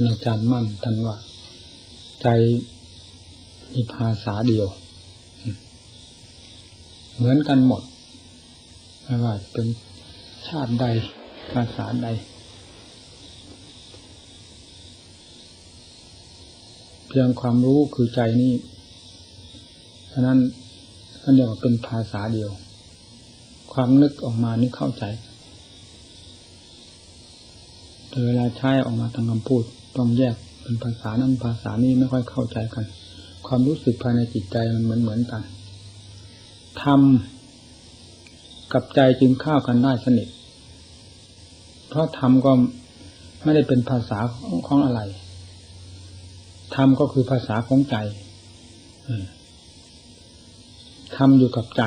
านอาจารย์มั่นท่านว่า ใจมีภาษาเดียว เหมือนกันหมดไม่ว่าเป็นชาติใดภาษาใด เพียงความรู้คือใจนี่ฉะนั้นท่านเรียกว่าเป็นภาษาเดียว ความนึกออกมานี่เข้าใจแต่เวลาใช้ออกมาทางคำพูด ต้องแยกเป็นภาษานั้นภาษานี้ไม่ค่อยเข้าใจกัน ความรู้สึกภายในจิตใจมันเหมือนเหมือนกันทำกับใจจึงเข้ากันได้สนิท เพราะธรรมก็ไม่ได้เป็นภาษาของอะไรธรรมก็คือภาษาของใจธรรมอยู่กับใจ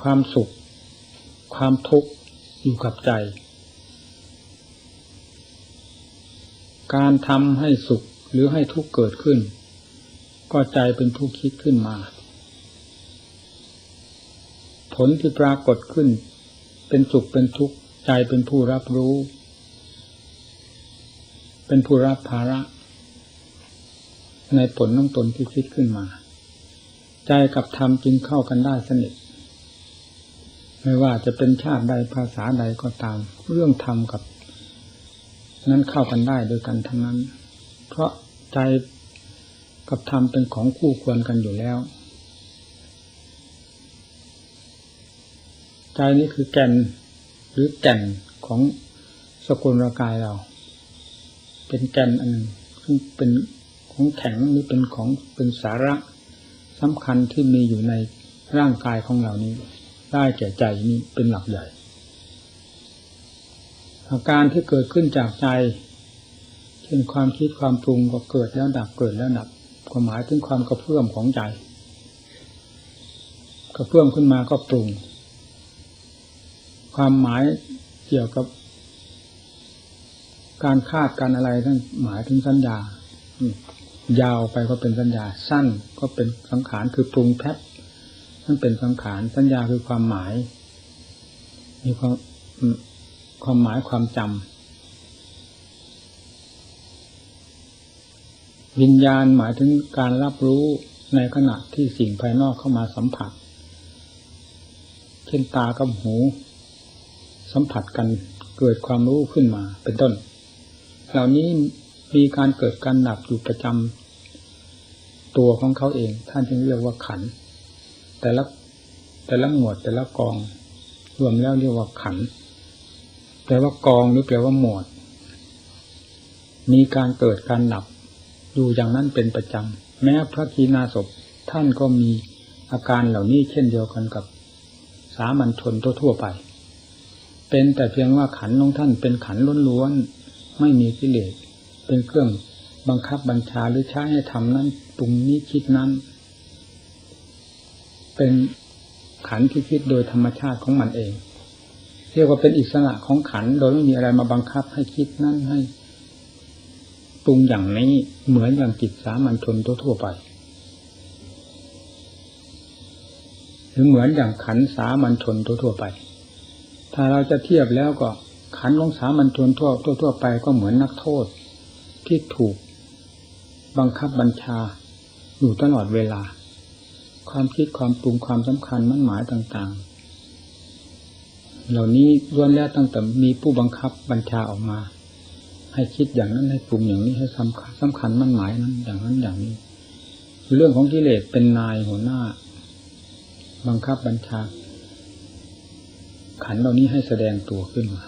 ความสุข ความทุกข์อยู่กับใจ การทำให้สุขหรือให้ทุกข์เกิดขึ้น ก็ใจเป็นผู้คิดขึ้นมา ผลที่ปรากฏขึ้น เป็นสุขเป็นทุกข์ใจเป็นผู้รับรู้ เป็นผู้รับภาระ ในผลน้องตนที่คิดขึ้นมา ใจกับธรรมจึงเข้ากันได้สนิทไม่ว่าจะเป็นชาติใดภาษาใดก็ตาม เรื่องธรรมกับ นั้นเข้ากันได้โดยกันทั้งนั้น เพราะใจกับธรรมเป็นของคู่ควรกันอยู่แล้ว ใจนี้คือแก่นหรือแก่นของสกุลรากายเรา เป็นแก่นอันซึ่งเป็นของแข็งนี่เป็นของเป็นสาระสำคัญที่มีอยู่ในร่างกายของเรานี้ ได้แก่ใจนี้เป็นหลักใหญ่ อาการที่เกิดขึ้นจากใจเช่นความคิดความปรุงก็เกิดแล้วดับเกิดแล้วดับก็หมายถึงความกระเพื่อมของใจกระเพื่อมขึ้นมาก็ปรุง ความหมายเกี่ยวกับ การคาดการอะไรทั้งหมายถึงสัญญายาวไปก็เป็นสัญญา สั้นก็เป็นสังขารคือปรุงแพบนั่นเป็นสังขารสัญญาคือความหมาย มีความ ความหมายความจำวิญญาณหมายถึงการรับรู้ในขณะที่สิ่งภายนอกเข้ามาสัมผัส เช่นตากับหู สัมผัสกันเกิดความรู้ขึ้นมา เป็นต้น เหล่านี้มีการเกิดการดับอยู่ประจำตัวของเขาเอง ท่านจึงเรียกว่าขัน แต่ละแต่ละหมวดแต่ละกอง รวมแล้วเรียกว่าขัน แปลว่ากองหรือแปลว่าหมวด มีการเกิดการดับอยู่อย่างนั้นเป็นประจำ แม้พระกีนาศพท่านก็มีอาการเหล่านี้เช่นเดียวกันกับสามัญชนทั่วไป เป็นแต่เพียงว่าขันของท่านเป็นขันล้วนๆไม่มีกิเลสเป็นเครื่องบังคับบัญชาหรือใช้ให้ทำนั้นตรงนี้คิดนั้น เป็นขันที่คิดโดยธรรมชาติของมันเอง เรียกว่าเป็นอิสระของขัน โดยไม่มีอะไรมาบังคับให้คิดนั่นให้ปรุงอย่างนี้เหมือนอย่างจิตสามัญชนทั่วไป หรือเหมือนอย่างขันสามัญชนทั่วไป ถ้าเราจะเทียบแล้วก็ขันของสามัญชนทั่วทั่วไปก็เหมือนนักโทษที่ถูกบังคับบัญชาอยู่ตลอดเวลา ความคิดความปรุงความสำคัญมั่นหมายต่างๆ เหล่านี้ล้วนแล้วตั้งแต่มีผู้บังคับบัญชาออกมา ให้คิดอย่างนั้นให้ปรุงอย่างนี้ให้สำคัญสำคัญมั่นหมายนั้นอย่างนั้นอย่างนี้ เรื่องของกิเลสเป็นนายหัวหน้า บังคับบัญชา ขันเหล่านี้ให้แสดงตัวขึ้นมา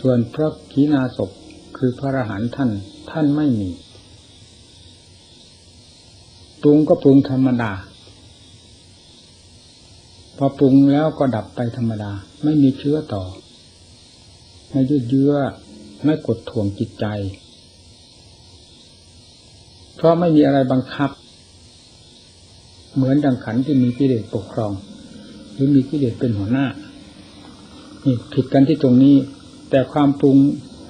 ส่วนพระขีณาศพคือพระอรหันต์ท่านท่านไม่มีปรุงก็ปรุงธรรมดา พอปรุงแล้วก็ดับไปธรรมดา ไม่มีเชื้อต่อ ไม่ยืดเยื้อไม่กดถ่วงจิตใจ เพราะไม่มีอะไรบังคับ เหมือนดังขันที่มีกิเลสปกครอง หรือมีกิเลสเป็นหัวหน้านี่ผิดกันที่ตรงนี้ แต่ความปรุง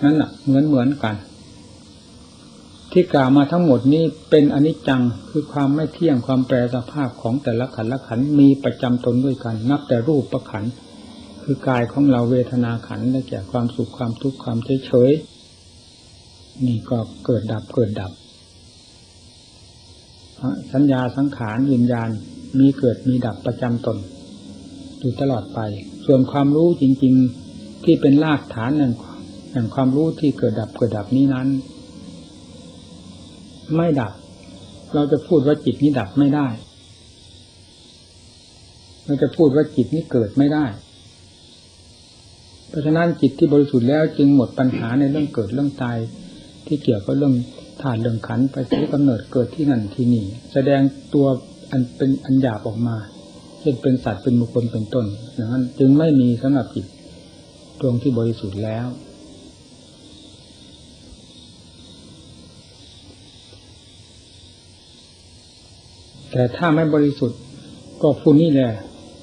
นั้นน่ะ เหมือนเหมือนกัน ที่กล่าวมาทั้งหมดนี้เป็นอนิจจังคือความไม่เที่ยงความแปรสภาพของแต่ละขันละขันมีประจำตนด้วยกัน นับแต่รูปประขันคือกายของเราเวทนาขันได้แก่ความสุขความทุกข์ความเฉยเฉยนี่ก็เกิดดับเกิดดับสัญญาสังขารวิญญาณมีเกิดมีดับประจำตนอยู่ตลอดไป ส่วนความรู้จริง ๆที่เป็นรากฐานแห่งความรู้ที่เกิดดับเกิดดับนี้นั้น ไม่ดับ เราจะพูดว่าจิตนี้ดับไม่ได้ เราจะพูดว่าจิตนี้เกิดไม่ได้ เพราะฉะนั้นจิตที่บริสุทธิ์แล้วจึงหมดปัญหาในเรื่องเกิดเรื่องตาย ที่เกี่ยวกับเรื่องธาตุเรื่องขันไปซื้อกำเนิดเกิดที่นั่นที่นี่ แสดงตัวอันเป็นอันหยาบออกมาเช่นเป็นสัตว์เป็นบุคคลเป็นต้นอย่างนั้นจึงไม่มีสำหรับจิตดวงที่บริสุทธิ์แล้ว แต่ถ้าไม่บริสุทธิ์ก็ฟูนี่แหละ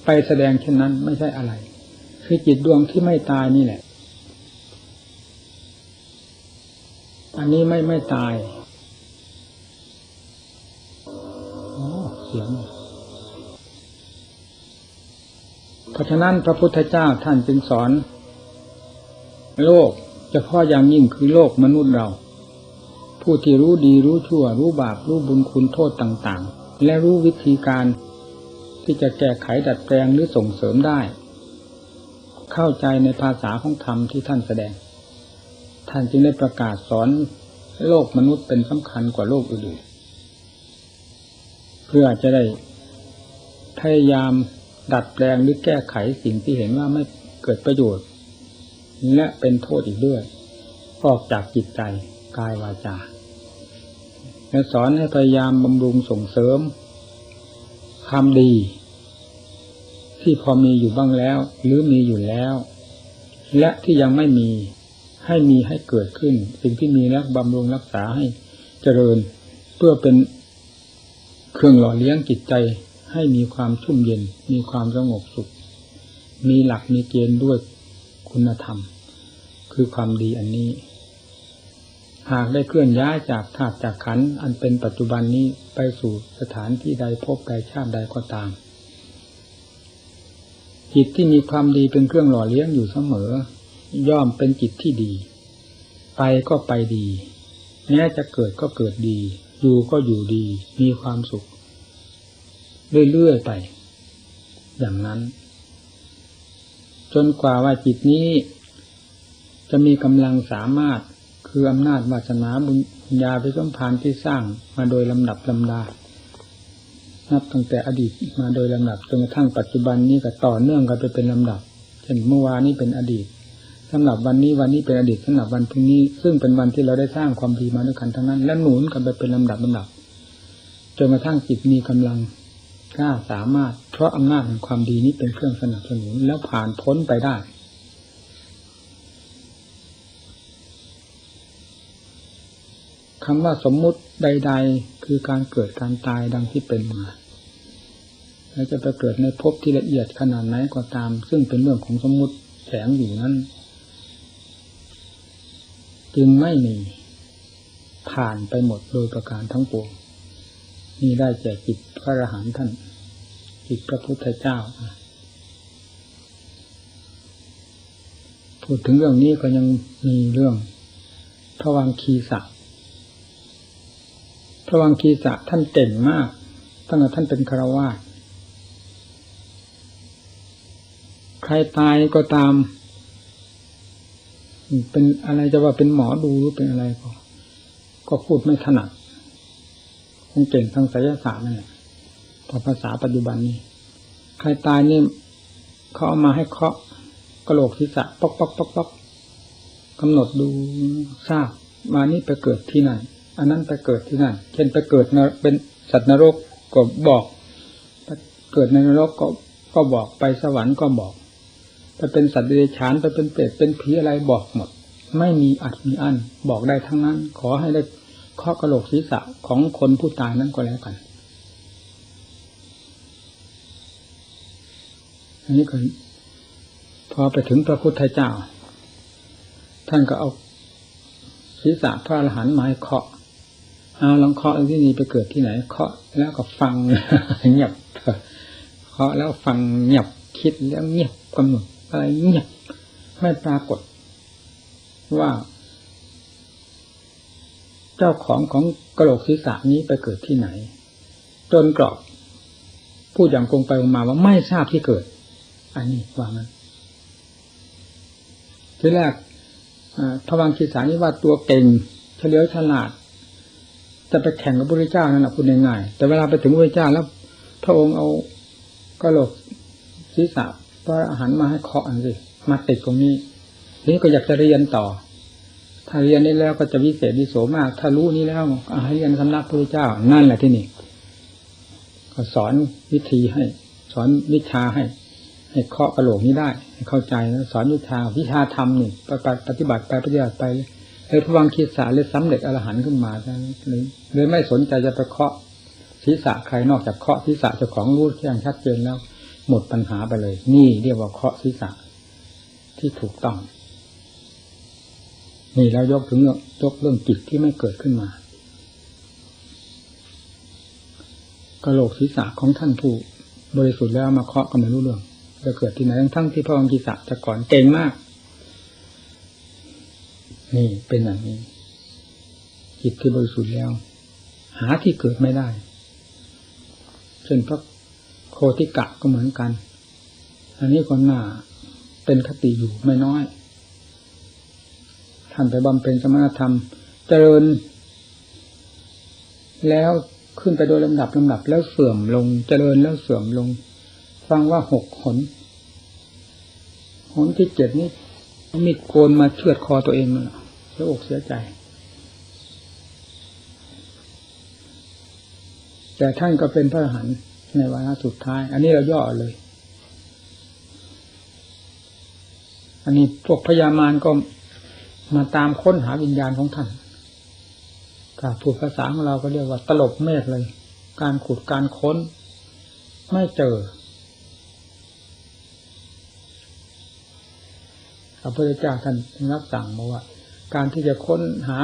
ไปแสดงเช่นนั้นไม่ใช่อะไร คือจิตดวงที่ไม่ตายนี่แหละ อันนี้ไม่ไม่ตายเสียงเพราะฉะนั้นพระพุทธเจ้าท่านจึงสอน โลกจะพ่ออย่างยิ่งคือโลกมนุษย์เรา ผู้ที่รู้ดีรู้ชั่ว รู้บาปรู้บุญคุณโทษต่าง ๆ และรู้วิธีการที่จะแก้ไขดัดแปลงหรือส่งเสริมได้ เข้าใจในภาษาของธรรมที่ท่านแสดง ท่านจึงได้ประกาศสอนโลกมนุษย์เป็นสำคัญกว่าโลกอื่นเพื่อจะได้พยายามดัดแปลงหรือแก้ไขสิ่งที่เห็นว่าไม่เกิดประโยชน์ และเป็นโทษอีกด้วย ออกจากจิตใจกายวาจา และสอนให้พยายามบำรุงส่งเสริมความดี ที่พอมีอยู่บ้างแล้ว หรือมีอยู่แล้ว และที่ยังไม่มีให้มีให้เกิดขึ้น สิ่งที่มีแล้วบำรุงรักษาให้เจริญ เพื่อเป็นเครื่องหล่อเลี้ยงจิตใจให้มีความชุ่มเย็น มีความสงบสุข มีหลักมีเกณฑ์ด้วยคุณธรรม คือความดีอันนี้ หากได้เคลื่อนย้ายจากธาตุจากขันอันเป็นปัจจุบันนี้ไปสู่สถานที่ใดพบใดชาติใดก็ตาม จิตที่มีความดีเป็นเครื่องหล่อเลี้ยงอยู่เสมอ ย่อมเป็นจิตที่ดี ไปก็ไปดีแม้จะเกิดก็เกิดดี อยู่ก็อยู่ดี มีความสุข เรื่อยๆไป อย่างนั้น จนกว่าว่าจิตนี้ จะมีกำลังสามารถ คืออำนาจวาสนาบุญญาไปสมพานที่สร้างมาโดยลำดับลำดา นับตั้งแต่อดีตมาโดยลำดับจนกระทั่งปัจจุบันนี้ก็ต่อเนื่องกันไปเป็นลำดับ เช่นเมื่อวานนี้เป็นอดีตสำหรับวันนี้วันนี้เป็นอดีตสำหรับวันพรุ่งนี้ ซึ่งเป็นวันที่เราได้สร้างความดีมาด้วยกันทั้งนั้น และหนุนกันไปเป็นลำดับลำดับจนกระทั่งจิตมีกำลังกล้าสามารถ เพราะอำนาจแห่งความดีนี้เป็นเครื่องสนับสนุนแล้วผ่านพ้นไปได้ คำว่าสมมุติใด ๆ คือการเกิดการตายดังที่เป็นมาแล้วจะไปเกิดในภพที่ละเอียดขนาดไหนก็ตาม ซึ่งเป็นเรื่องของสมมุติแฝงอยู่นั้น จึงไม่มีผ่านไปหมดโดยประการทั้งปวงนี่ได้แก่จิตพระอรหันต์ท่าน จิตพระพุทธเจ้าพูดถึงเรื่องนี้ก็ยังมีเรื่องพระวังคีสะ พระวังคีสะท่านเก่งมากตั้งแต่ท่านเป็นคารวาสใครตายก็ตาม เป็นอะไรจะว่าเป็นหมอดูหรือเป็นอะไรก็ ก็พูดไม่ถนัดคงเก่งทางไสยศาสตร์นั่นแหละพอภาษาปัจจุบันนี้ ใครตายนี่เขาเอามาให้เคาะกระโหลกศีรษะป๊อกป๊อกป๊อกป๊อกกำหนดดูทราบมานี่ไปเกิดที่นั่น อันนั้นไปเกิดที่นั่น เช่นไปเกิดเป็นสัตว์นรกก็บอกเกิดในนรกก็ก็บอกไปสวรรค์ก็บอกไปเป็นสัตว์เดรัจฉานไปเป็นเปรตเป็นผีอะไรบอกหมด ไม่มีอัดมีอั้นบอกได้ทั้งนั้น ขอให้ได้เคาะกระโหลกศีรษะของคนผู้ตายนั้นก็แล้วกันอันนี้ก็พอไปถึงพระพุทธเจ้า ท่านก็เอาศีรษะพระอรหันต์มาให้เคาะ เอาลองเคาะที่นี่ไปเกิดที่ไหน เคาะแล้วก็ฟังเงียบเคาะแล้วฟังเงียบคิดแล้วเงียบกำหนดอะไรเงียบไม่ปรากฏ ว่า เจ้าของของกระโหลกศีรษะนี้ไปเกิดที่ไหน จนกรอบพูดอย่างกงไปมาว่าไม่ทราบที่เกิด อันนี้ว่ามันทีแรกพระวังคีสานี้ว่าตัวเก่งเฉลียวฉลาด จะไปแข่งกับพระพุทธเจ้านั่นแหละพูดง่ายๆแต่เวลาไปถึงพระพุทธเจ้าแล้ว พระองค์เอากระโหลกศีรษะพระอาหารมาให้เคาะอันสิมาติดตรงนี้นี้ก็อยากจะเรียนต่อ ถ้าเรียนนี้แล้วก็จะวิเศษวิโสมาก ถ้ารู้นี้แล้วให้เรียนสำนักพระพุทธเจ้านั่นแหละที่นี่ก็สอนวิธีให้ สอนวิชาให้ ให้เคาะกระโหลกนี้ได้ให้เข้าใจสอนวิชาวิชาธรรมนี่ไปฏิบัติไปปฏิบัติไป เลยพวังคิดสาเลยสำเร็จอรหันต์ขึ้นมาเลยเลยไม่สนใจจะไปเคาะศีรษะใครนอกจากเคาะศีรษะเจ้าของรู้แจ้งชัดเจนแล้ว หมดปัญหาไปเลย นี่เรียกว่าเคาะศีรษะที่ถูกต้อง นี่เรายกถึงยกเรื่องจิตที่ไม่เกิดขึ้นมากระโหลกศีรษะของท่านผู้บริสุทธิ์แล้วมาเคาะก็ไม่รู้เรื่องจะเกิดที่ไหนทั้งที่พระองค์ศีรษะจะก่อนเก่งมาก นี่เป็นอย่างนี้ จิตที่บริสุทธิ์แล้ว หาที่เกิดไม่ได้เช่นพระโคติกะก็เหมือนกัน อันนี้คนหน้าเป็นคติอยู่ไม่น้อย ท่านไปบำเพ็ญสมณธรรม เจริญ แล้วขึ้นไปโดยลำดับลำดับแล้วเสื่อมลง เจริญแล้วเสื่อมลง ฟังว่าหกหนหนที่เจ็ดนี้มีดโกนมาเชือดคอตัวเองมา แล้วอกเสียใจ แต่ท่านก็เป็นพระอรหันต์ในวาระสุดท้าย อันนี้เราย่อเลย อันนี้พวกพญามารก็มาตามค้นหาวิญญาณของท่านถ้าพูดภาษาของเราก็เรียกว่าตลบเมฆเลย การขุดการค้น ไม่เจอพระพุทธเจ้าท่านรับสั่งมาว่า การที่จะค้นหา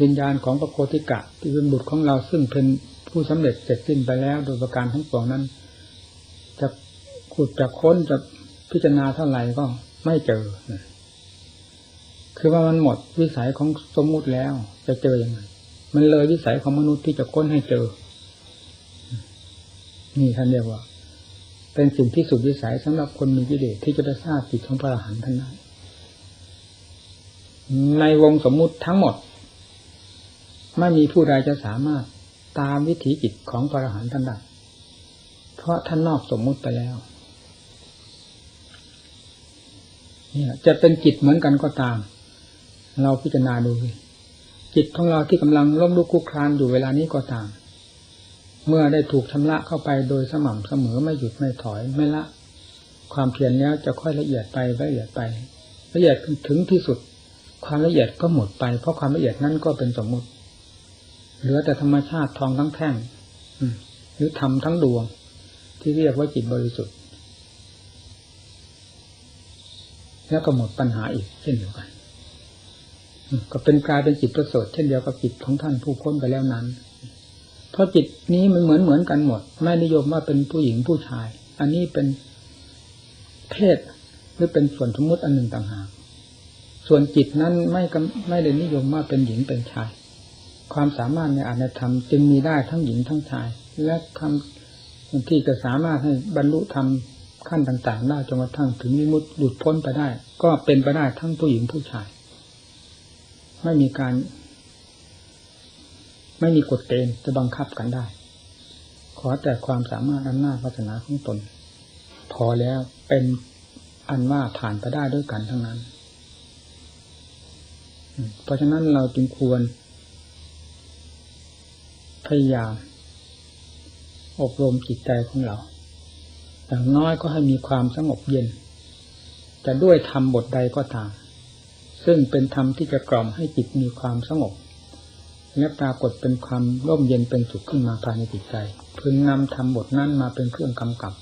วิญญาณของพระโคติกะ ที่เป็นบุตรของเราซึ่งเป็นผู้สำเร็จเสร็จสิ้นไปแล้ว โดยประการทั้งปวงนั้น จะขุดจะค้นจะพิจารณาเท่าไหร่ก็ไม่เจอ คือว่ามันหมดวิสัยของสมมุติแล้ว จะเจออยังไง มันเลยวิสัยของมนุษย์ที่จะค้นให้เจอ นี่ท่านเรียกว่า เป็นสิ่งที่สุดวิสัยสำหรับคนมีกิเลสที่จะไปทราบจิตของพระอรหันต์ท่านได้ ในวงสมมุติทั้งหมด ไม่มีผู้ใดจะสามารถตามวิถีจิตของพระอรหันต์ท่านได้เพราะท่านนอกสมมุติไปแล้วเนี่ยจะเป็นจิตเหมือนกันก็ตาม เราพิจารณาดูจิตของเราที่กำลังล้มลุกคลุกคลานอยู่เวลานี้ก็ตาม เมื่อได้ถูกชำระเข้าไปโดยสม่ำเสมอไม่หยุดไม่ถอยไม่ละ ความเพียรนี้จะค่อยละเอียดไปละเอียดไป ละเอียดถึงที่สุด ความละเอียดก็หมดไป เพราะความละเอียดนั่นก็เป็นสมมติ เหลือแต่ธรรมชาติทองทั้งแท่งหรือธรรมทั้งดวง ที่เรียกว่าจิตบริสุทธิ์แล้วก็หมดปัญหาอีกเช่นเดียวกันก็เป็นกลายเป็นจิตประเสริฐเช่นเดียวกับจิตของท่านผู้พ้นไปแล้วนั้น เพราะจิตนี้มันเหมือนเหมือนกันหมด ไม่นิยมว่าเป็นผู้หญิงผู้ชาย อันนี้เป็นเพศหรือเป็นส่วนสมมติอันหนึ่งต่างหาก ส่วนจิตนั้นไม่ไม่ได้นิยมว่าเป็นหญิงเป็นชาย ความสามารถในอาณาธรรม จึงมีได้ทั้งหญิงทั้งชาย และคำที่จะสามารถให้บรรลุธรรมขั้นต่างๆได้จนกระทั่งถึงนิมุตหลุดพ้นไปได้ ก็เป็นไปได้ทั้งผู้หญิงผู้ชาย ไม่มีการ ไม่มีกฎเกณฑ์จะบังคับกันได้ ขอแต่ความสามารถอำนาจวาสนาของตน พอแล้วเป็นอันว่าผ่านไปได้ด้วยกันทั้งนั้น เพราะฉะนั้นเราจึงควร พยายาม อบรมจิตใจของเรา อย่างน้อยก็ให้มีความสงบเย็น จะด้วยทำบทใดก็ตาม ซึ่งเป็นธรรมที่จะกล่อมให้จิตมีความสงบ และปรากฏเป็นความร่มเย็นเป็นสุขขึ้นมาภายในจิตใจ พึงนำธรรมบทนั้นมาเป็นเครื่องกำกับ